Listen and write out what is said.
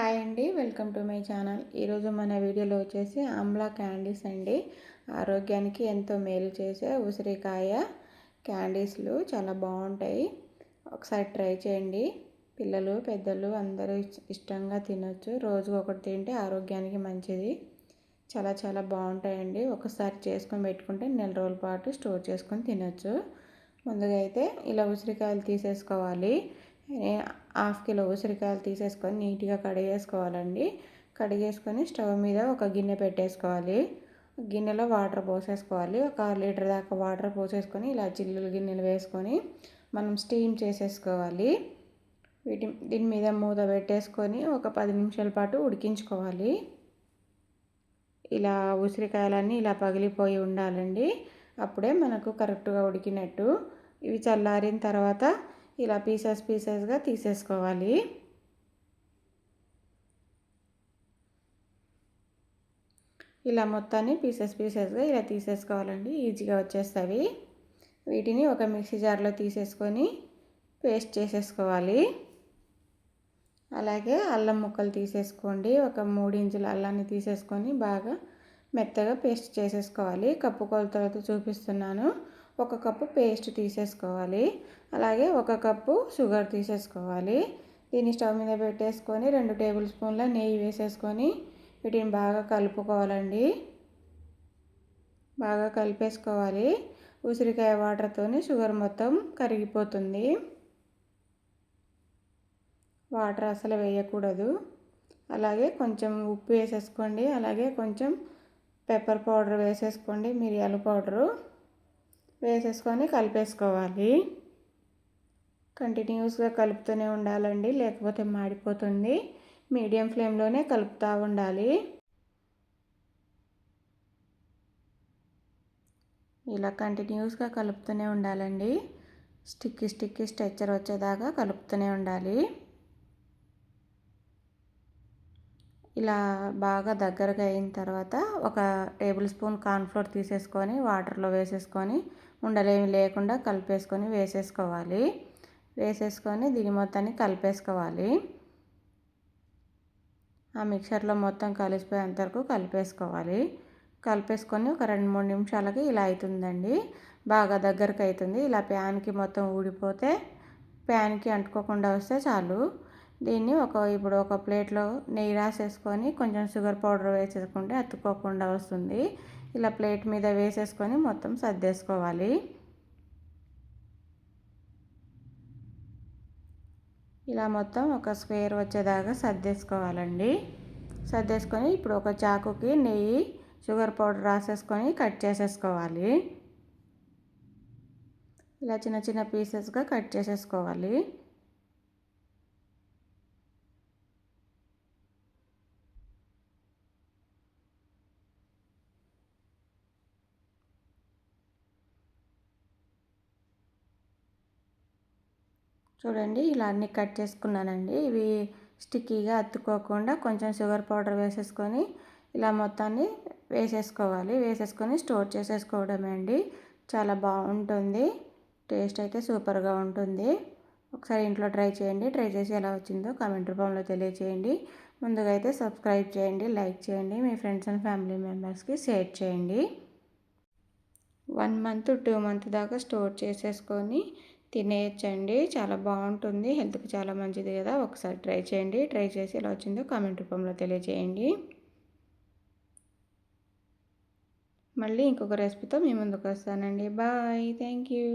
Hi అండి welcome to my channel. ఈరోజు మన వీడియోలో వచ్చేసి ఆమ్లా క్యాండీస్ అండి. ఆరోగ్యానికి ఎంతో మేలు చేసే ఉసిరికాయ క్యాండీస్లు చాలా బాగుంటాయి. ఒకసారి ట్రై చేయండి. పిల్లలు పెద్దలు అందరూ ఇష్టంగా తినొచ్చు. రోజు ఒకటి తింటే ఆరోగ్యానికి మంచిది. చాలా చాలా బాగుంటాయండి. ఒకసారి చేసుకొని పెట్టుకుంటే నెల రోజుల పాటు స్టోర్ చేసుకొని తినొచ్చు. ముందుగా అయితే ఇలా ఉసిరికాయలు తీసేసుకోవాలి. హాఫ్ కిలో ఉసిరికాయలు తీసేసుకొని నీట్గా కడిగేసుకోవాలండి. కడిగేసుకొని స్టవ్ మీద ఒక గిన్నె పెట్టేసుకోవాలి. గిన్నెలో వాటర్ పోసేసుకోవాలి. ఒక లీటర్ దాకా వాటర్ పోసేసుకొని ఇలా చిల్లులు గిన్నెలు వేసుకొని మనం స్టీమ్ చేసేసుకోవాలి. వీటి దీని మీద మూత పెట్టేసుకొని ఒక పది నిమిషాల పాటు ఉడికించుకోవాలి. ఇలా ఉసిరికాయలన్నీ ఇలా పగిలిపోయి ఉండాలండి. అప్పుడే మనకు కరెక్ట్గా ఉడికినట్టు. ఇవి చల్లారిన తర్వాత ఇలా పీసెస్ పీసెస్గా తీసేసుకోవాలి. ఇలా మొత్తాన్ని పీసెస్ పీసెస్గా ఇలా తీసేసుకోవాలండి. ఈజీగా వచ్చేస్తాయి. వీటిని ఒక మిక్సీ జార్లో తీసేసుకొని పేస్ట్ చేసేసుకోవాలి. అలాగే అల్లం ముక్కలు తీసేసుకోండి. ఒక మూడు ఇంచుల అల్లాన్ని తీసేసుకొని బాగా మెత్తగా పేస్ట్ చేసేసుకోవాలి. కప్పు కొలతలతో చూపిస్తున్నాను. ఒక కప్పు పేస్ట్ తీసేసుకోవాలి. అలాగే ఒక కప్పు షుగర్ తీసేసుకోవాలి. దీన్ని స్టవ్ మీద పెట్టేసుకొని రెండు టేబుల్ స్పూన్ల నెయ్యి వేసేసుకొని వీటిని బాగా కలుపుకోవాలండి. బాగా కలిపేసుకోవాలి. ఉసిరికాయ వాటర్తోనే షుగర్ మొత్తం కరిగిపోతుంది. వాటర్ అసలు వేయకూడదు. అలాగే కొంచెం ఉప్పు వేసేసుకోండి. అలాగే కొంచెం పెప్పర్ పౌడర్ వేసేసుకోండి. మిరియాల పౌడరు. వేసేసుకొని కలిపేసుకోవాలి. కంటిన్యూస్గా కలుపుతూనే ఉండాలండి లేకపోతే మాడిపోతుంది. మీడియం ఫ్లేమ్లోనే కలుపుతూ ఉండాలి. ఇలా కంటిన్యూస్గా కలుపుతూనే ఉండాలండి. స్టిక్కి స్టిక్కి స్ట్రెచ్చర్ వచ్చేదాకా కలుపుతూనే ఉండాలి. ఇలా బాగా దగ్గరగా అయిన తర్వాత ఒక టేబుల్ స్పూన్ కార్న్ఫ్లోర్ తీసేసుకొని వాటర్లో వేసేసుకొని ఉండలేమి లేకుండా కలిపేసుకొని వేసేసుకోవాలి. వేసేసుకొని దీని మొత్తాన్ని కలిపేసుకోవాలి. ఆ మిక్సర్లో మొత్తం కలిసిపోయేంత వరకు కలిపేసుకోవాలి. కలిపేసుకొని ఒక రెండు మూడు నిమిషాలకి ఇలా అవుతుందండి. బాగా దగ్గరకు అవుతుంది. ఇలా ప్యాన్కి మొత్తం ఊడిపోతే ప్యాన్కి అంటుకోకుండా వస్తే చాలు. దీన్ని ఒక ఇప్పుడు ఒక ప్లేట్లో నెయ్యి రాసేసుకొని కొంచెం షుగర్ పౌడర్ వేసేసుకుంటే అతుక్కోకుండా వస్తుంది. ఇలా ప్లేట్ మీద వేసేసుకొని మొత్తం సర్దేసుకోవాలి. ఇలా మొత్తం ఒక స్క్వేర్ వచ్చేదాకా సర్దేసుకోవాలండి. సర్దేసుకొని ఇప్పుడు ఒక చాకుకి నెయ్యి షుగర్ పౌడర్ రాసేసుకొని కట్ చేసేసుకోవాలి. ఇలా చిన్న చిన్న పీసెస్గా కట్ చేసేసుకోవాలి. చూడండి ఇలా అన్నీ కట్ చేసుకున్నానండి. ఇవి స్టిక్కీగా అత్తుకోకుండా కొంచెం షుగర్ పౌడర్ వేసేసుకొని ఇలా మొత్తాన్ని వేసేసుకోవాలి. వేసేసుకొని స్టోర్ చేసేసుకోవడమే అండి. చాలా బాగుంటుంది. టేస్ట్ అయితే సూపర్గా ఉంటుంది. ఒకసారి ఇంట్లో ట్రై చేయండి. ట్రై చేసి ఎలా వచ్చిందో కామెంట్ రూపంలో తెలియచేయండి. ముందుగా అయితే సబ్స్క్రైబ్ చేయండి లైక్ చేయండి మీ ఫ్రెండ్స్ అండ్ ఫ్యామిలీ మెంబర్స్కి షేర్ చేయండి. వన్ మంత్ టూ మంత్ దాకా స్టోర్ చేసేసుకొని తినేయచ్చండి. చాలా బాగుంటుంది. హెల్త్కి చాలా మంచిది కదా. ఒకసారి ట్రై చేయండి. ట్రై చేసి ఎలా వచ్చిందో కామెంట్ రూపంలో తెలియజేయండి. మళ్ళీ ఇంకొక రెసిపీతో మీ ముందుకు వస్తానండి. బాయ్. Thank you.